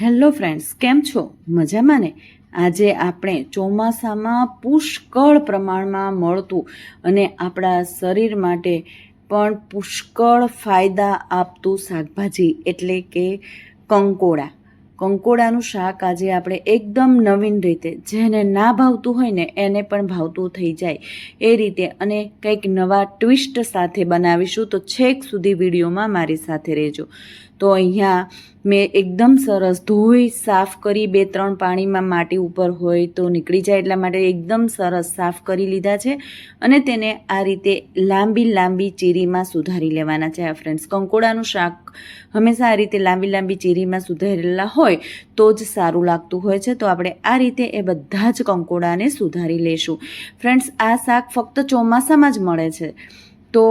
Hello friends, કેમ છો? મજામાં ને? આજે આપણે ચોમાસામાં પુષ્કળ પ્રમાણમાં મળતું અને આપણા શરીર માટે પણ પુષ્કળ ફાયદા આપતું શાકભાજી એટલે કે કંકોડા. કંકોડાનું શાક આજે આપણે એકદમ નવીન રીતે, જેને ના ભાવતું હોય ને, એને પણ ભાવતું થઈ જાય એ રીતે અને કંઈક નવા ટ્વિસ્ટ સાથે બનાવીશું. તો છેક સુધી વિડીયોમાં મારી સાથે રહેજો. તો અહીંયા મેં એકદમ સરસ ધોઈ, સાફ કરી બે ત્રણ પાણીમાં માટી ઉપર હોય તો નીકળી જાય એટલા માટે એકદમ સરસ સાફ કરી લીધા છે અને તેને આ રીતે લાંબી લાંબી ચીરીમાં સુધારી લેવાના છે. આ ફ્રેન્ડ્સ કંકોડાનું શાક હંમેશા આ રીતે લાંબી લાંબી ચીરીમાં સુધારેલા હોય તો જ સારું લાગતું હોય છે. તો આપણે આ રીતે એ બધા જ કંકોડાને સુધારી લેશું ફ્રેન્ડ્સ આ શાક ફક્ત ચોમાસામાં જ મળે છે. તો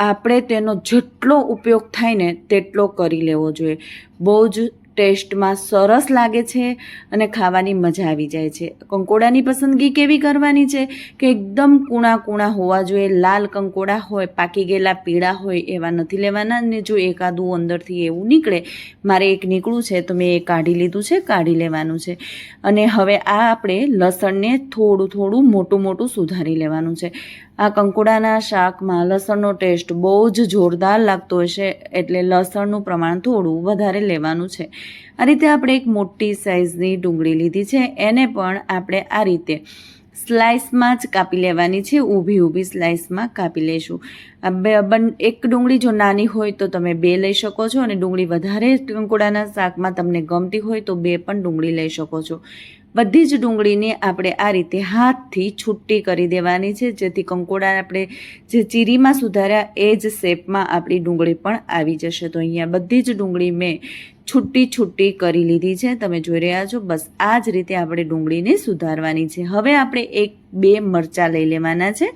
આપણે તેનો જેટલો ઉપયોગ થાય ને તેટલો કરી લેવો જોઈએ. બહુ જ ટેસ્ટમાં સરસ લાગે છે અને ખાવાની મજા આવી જાય છે. કંકોડાની પસંદગી કેવી કરવાની છે? કે એકદમ કૂણા કૂણા હોવા જોઈએ, લાલ કંકોડા હોય, પાકી ગયેલા પીળા હોય એવા નથી લેવાના ને જો એકાદું અંદરથી એવું નીકળે, મારે એક નીકળું છે તો મેં એ કાઢી લીધું છે, કાઢી લેવાનું છે. અને હવે આ આપણે લસણને થોડું થોડું મોટું મોટું સુધારી લેવાનું છે. આ કંકોડાના શાકમાં લસણનો ટેસ્ટ બહુ જ જોરદાર લાગતો હશે, એટલે લસણનું પ્રમાણ થોડું વધારે લેવાનું છે. આ રીતે આપણે એક મોટી સાઇઝની ડુંગળી લીધી છે, એને પણ આપણે આ રીતે સ્લાઇસમાં જ કાપી લેવાની છે, ઊભી ઊભી સ્લાઇસમાં કાપી લઈશું. એક ડુંગળી જો નાની હોય તો તમે બે લઈ શકો છો અને ડુંગળી વધારે કંકોડાના શાકમાં તમને ગમતી હોય તો બે પણ ડુંગળી લઈ શકો છો. બધી જ ડુંગળીને આપણે આ રીતે હાથથી છૂટી કરી દેવાની છે, જેથી કંકોડા આપણે જે ચીરીમાં સુધાર્યા એ જ શેપમાં આપણી ડુંગળી પણ આવી જશે. તો અહીંયા બધી જ ડુંગળી મેં છૂટી છૂટી કરી લીધી છે. તમે જોઈ રહ્યા છો, બસ આ જ રીતે આપણે ડુંગળીને સુધારવાની છે. હવે આપણે એક બે મરચાં લઈ લેવાના છે.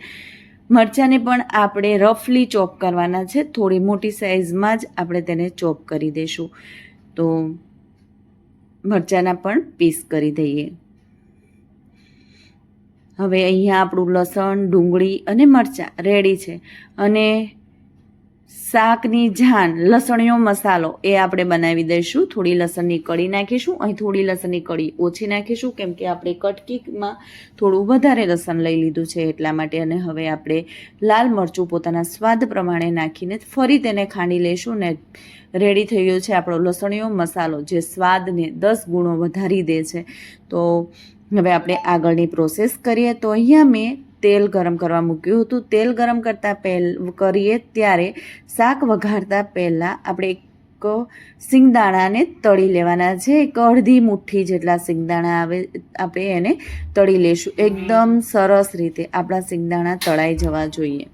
મરચાંને પણ આપણે રફલી ચોપ કરવાના છે. થોડી મોટી સાઇઝમાં જ આપણે તેને ચોપ કરી દઈશું તો મરચાંના પણ પીસ કરી દઈએ. હવે અહીંયા આપણું લસણ, ડુંગળી અને મરચાં રેડી છે. અને શાકની જાન લસણીયો મસાલો એ આપણે બનાવી દઈશું. થોડી લસણની કળી નાખીશું. અહીં થોડી લસણની કળી ઓછી નાખીશું, કેમ કે આપણે કટકીમાં થોડું વધારે લસણ લઈ લીધું છે એટલા માટે. અને હવે આપણે લાલ મરચું પોતાના સ્વાદ પ્રમાણે નાખીને ફરી તેને ખાંડી લઈશું ને રેડી થઈ ગયો છે આપણો લસણીયો મસાલો, જે સ્વાદને દસ ગુણો વધારી દે છે. તો હવે આપણે આગળની પ્રોસેસ કરીએ. તો અહીંયા મેં તેલ ગરમ કરવા મૂક્યું હતું. તેલ ગરમ કરતાં પહેલ, કરીએ ત્યારે શાક વઘારતા પહેલાં આપણે એક સિંગદાણાને તળી લેવાના છે. એક અડધી મુઠ્ઠી જેટલા સિંગદાણા આવે, આપણે એને તળી લેશું. એકદમ સરસ રીતે આપણા સિંગદાણા તળાઈ જવા જોઈએ.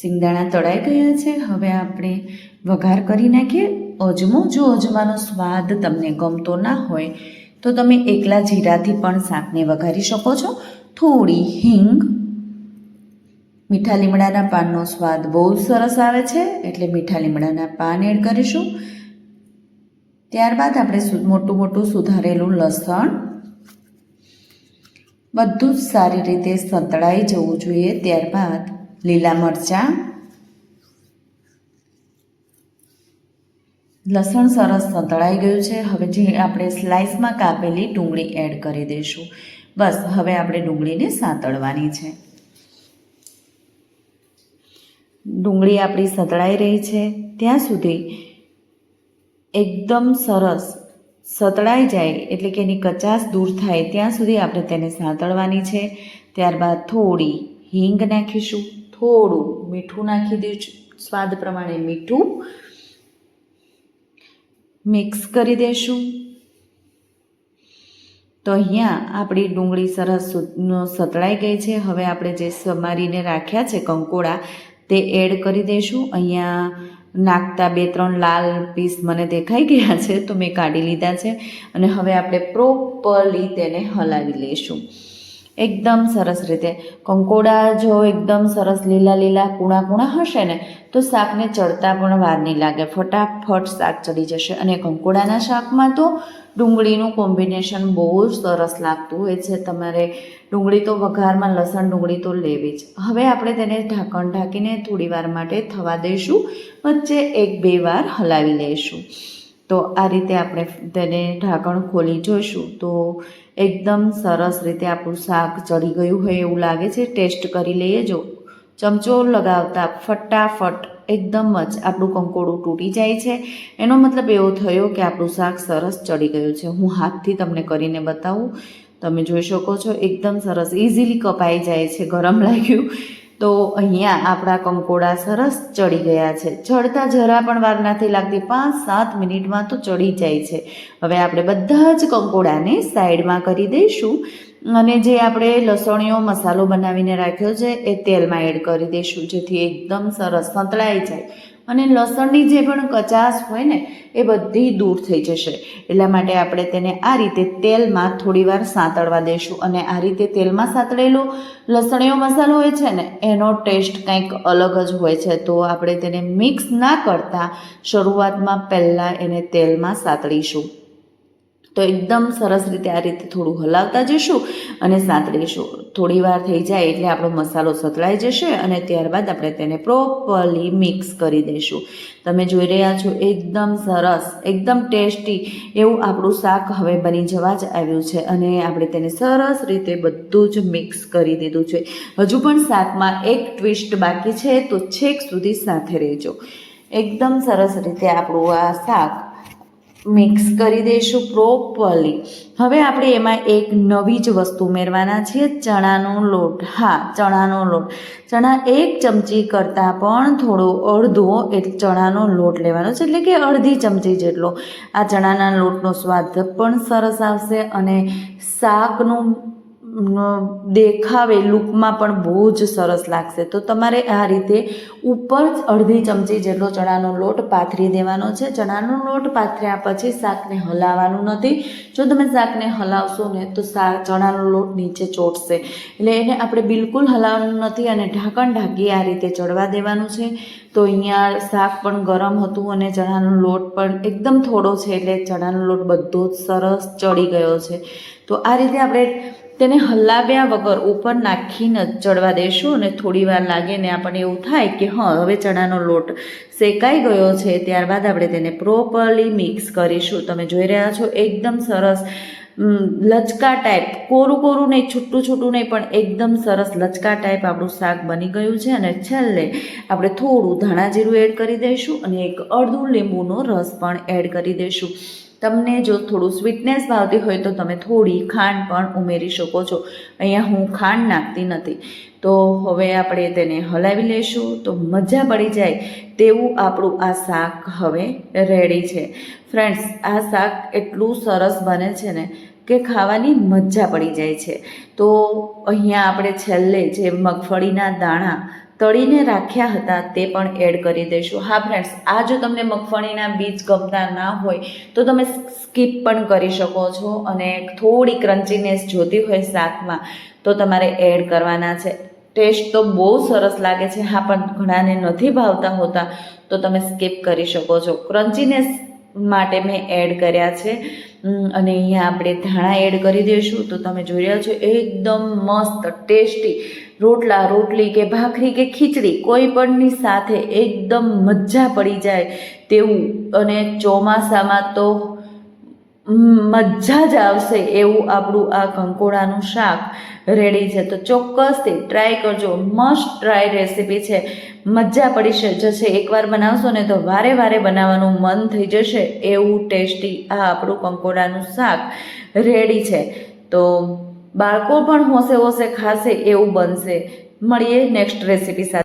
સિંગદાણા તળાઈ ગયા છે. હવે આપણે વઘાર કરી નાખીએ. અજમો, જો અજમાનો સ્વાદ તમને ગમતો ના હોય, તો તમે એકલા જીરાથી પણ શાકને વઘારી શકો છો. થોડી હિંગ. મીઠા લીમડાના પાનનો સ્વાદ બહુ સરસ આવે છે, એટલે મીઠા લીમડાના પાન એડ કરીશું. ત્યારબાદ આપણે મોટું મોટું સુધારેલું લસણ. બધું જ સારી રીતે સંતળાઈ જવું જોઈએ. ત્યારબાદ લીલા મરચાં, લસણ સરસ સંતળાઈ ગયું છે. હવે જે આપણે સ્લાઇસમાં કાપેલી ડુંગળી એડ કરી દઈશું. બસ, હવે આપણે ડુંગળીને સાંતળવાની છે. ડુંગળી આપણી સતળાઈ રહી છે. ત્યાં સુધી એકદમ સરસ સતળાઈ જાય એટલે કે એની કચાશ દૂર થાય, ત્યાં સુધી આપણે તેને સાંતળવાની છે. ત્યારબાદ થોડી હિંગ નાખીશું. થોડું મીઠું નાખી દઈશું સ્વાદ પ્રમાણે મીઠું મિક્સ કરી દઈશું તો અહીંયા આપણી ડુંગળી સરસ સતળાઈ ગઈ છે. હવે આપણે જે સમારીને રાખ્યા છે કંકોડા, તે એડ કરી દઈશું અહીંયા નાખતા બે, ત્રણ લાલ પીસ મને દેખાઈ ગયા છે, તો મેં કાઢી લીધા છે. અને હવે આપણે પ્રોપરલી તેને હલાવી લઈશું એકદમ સરસ રીતે. કંકોડા જો એકદમ સરસ લીલા લીલા કૂણા કૂણા હશે ને, તો શાકને ચડતા પણ વાર નહીં લાગે. ફટાફટ શાક ચડી જશે. અને કંકોડાના શાકમાં તો ડુંગળીનું કોમ્બિનેશન બહુ જ સરસ લાગતું હોય છે. તમારે ડુંગળી તો વઘારમાં લસણ ડુંગળી તો લેવી જ. હવે આપણે તેને ઢાંકણ ઢાંકીને થોડી વાર માટે થવા દઈશું. વચ્ચે એક બે વાર હલાવી લઈશું. તો આ રીતે આપણે તેને ઢાંકણ ખોલી જોઈશું. તો એકદમ સરસ રીતે આપણું શાક ચડી ગયું હોય એવું લાગે છે. ટેસ્ટ કરી લઈએ જો. ચમચો લગાવતા ફટાફટ એકદમ જ આપણું કંકોડું તૂટી જાય છે. એનો મતલબ એવો થયો કે આપણું શાક સરસ ચડી ગયું છે. હું હાથથી તમને કરીને બતાવું. તમે જોઈ શકો છો, એકદમ સરસ ઇઝીલી કપાઈ જાય છે. ગરમ લાગ્યું. તો અહીંયા આપણા કંકોડા સરસ ચડી ગયા છે. ચડતા જરા પણ વાર નથી લાગતી. પાંચ, સાત મિનિટમાં તો ચડી જાય છે. હવે આપણે બધા જ કંકોડાને સાઈડમાં કરી દઈશું અને જે આપણે લસણીયો મસાલો બનાવીને રાખ્યો છે એ તેલમાં એડ કરી દઈશું જેથી એકદમ સરસ સંતળાઈ જાય. અને લસણની જે પણ કચાશ હોય ને, એ બધી દૂર થઈ જશે. એટલા માટે આપણે તેને આ રીતે તેલમાં થોડીવાર સાંતળવા દઈશું અને આ રીતે તેલમાં સાંતળેલો લસણીયો મસાલો હોય છે ને, એનો ટેસ્ટ કંઈક અલગ જ હોય છે. તો આપણે તેને મિક્સ ના કરતાં શરૂઆતમાં પહેલાં એને તેલમાં સાંતળીશું. તો એકદમ સરસ રીતે આ રીતે થોડું હલાવતા જઈશું અને સાંતળીશું થોડી વાર થઈ જાય એટલે આપણો મસાલો સતળાઈ જશે અને ત્યારબાદ આપણે તેને પ્રોપરલી મિક્સ કરી દઈશું. તમે જોઈ રહ્યા છો, એકદમ સરસ, એકદમ ટેસ્ટી એવું આપણું શાક હવે બની જવા જ આવ્યું છે અને આપણે તેને સરસ રીતે બધું જ મિક્સ કરી દીધું છે. હજુ પણ શાકમાં એક ટ્વિસ્ટ બાકી છે, તો છેક સુધી સાથે રહેજો. એકદમ સરસ રીતે આપણું આ શાક મિક્સ કરી દઈશું પ્રોપરલી હવે આપણે એમાં એક નવી જ વસ્તુ ઉમેરવાના છીએ, ચણાનો લોટ. હા, ચણાનો લોટ. ચણા એક ચમચી કરતાં પણ થોડો અડધો એ ચણાનો લોટ લેવાનો છે, એટલે કે અડધી ચમચી જેટલો. આ ચણાના લોટનો સ્વાદ પણ સરસ આવશે અને શાકનું દેખાવે, લૂકમાં પણ બહુ જ સરસ લાગશે. તો તમારે આ રીતે ઉપર અડધી ચમચી જેટલો ચણાનો લોટ પાથરી દેવાનો છે. ચણાનો લોટ પાથર્યા પછી શાકને હલાવવાનું નથી. જો તમે શાકને હલાવશો ને તો શાક ચણાનો લોટ નીચે ચોટશે. એટલે એને આપણે બિલકુલ હલાવવાનું નથી અને ઢાંકણ ઢાંકી આ રીતે ચડવા દેવાનું છે. તો અહીંયા શાક પણ ગરમ હતું અને ચણાનો લોટ પણ એકદમ થોડો છે એટલે ચણાનો લોટ બધો જ સરસ ચડી ગયો છે. તો આ રીતે આપણે તેને હલાવ્યા વગર ઉપર નાખીને ચડવા દઈશું અને થોડી વાર લાગે ને આપણને એવું થાય કે હા, હવે ચણાનો લોટ શેકાઈ ગયો છે, ત્યારબાદ આપણે તેને પ્રોપરલી મિક્સ કરીશું. તમે જોઈ રહ્યા છો, એકદમ સરસ લચકા ટાઈપ કોરું કોરું નહીં, છૂટું છૂટું નહીં, પણ એકદમ સરસ લચકા ટાઈપ આપણું શાક બની ગયું છે અને છેલ્લે આપણે થોડું ધાણા જીરું એડ કરી દઈશું અને એક અડધું લીંબુનો રસ પણ એડ કરી દઈશું. તમને જો થોડું સ્વીટનેસ ભાવતી હોય તો તમે થોડી ખાંડ પણ ઉમેરી શકો છો. અહીંયા હું ખાંડ નાખતી નથી. તો હવે આપણે તેને હલાવી લઈશું. તો મજા પડી જાય તેવું આપણું આ શાક હવે રેડી છે. ફ્રેન્ડ્સ આ શાક એટલું સરસ બને છે ને કે ખાવાની મજા પડી જાય છે. તો અહીંયા આપણે છેલ્લે જે મગફળીના દાણા તળીને રાખ્યા હતા તે પણ એડ કરી દઈશું. હા ફ્રેન્ડ્સ આ જો તમને મગફળીના બીજ ગમતા ના હોય, તો તમે સ્કીપ પણ કરી શકો છો અને થોડી ક્રન્ચીનેસ જોતી હોય શાકમાં, તો તમારે એડ કરવાના છે. ટેસ્ટ તો બહુ સરસ લાગે છે. હા, પણ ઘણાને નથી ભાવતા હોતા, તો તમે સ્કીપ કરી શકો છો. ક્રન્ચીનેસ માટે મેં એડ કર્યા છે. અને અહીંયા આપણે ધાણા એડ કરી દઈશું. તો તમે જોઈ રહ્યા છો, એકદમ મસ્ત, ટેસ્ટી, રોટલા, રોટલી કે ભાખરી કે ખીચડી, કોઈ પણની સાથે એકદમ મજા પડી જાય તેવું. અને ચોમાસામાં તો મજા જ આવશે એવું આપણું આ કંકોડાનું શાક રેડી છે. તો ચોક્કસથી ટ્રાય કરજો. મસ્ટ ટ્રાય રેસીપી છે. મજા પડી જશે. એકવાર બનાવશો ને તો વારે વારે બનાવવાનું મન થઈ જશે. એવું ટેસ્ટી આ આપણું કંકોડાનું શાક રેડી છે. તો બાળકો પણ હોશે હોશે ખાશે એવું બનશે. મળીએ નેક્સ્ટ રેસીપી સાથે.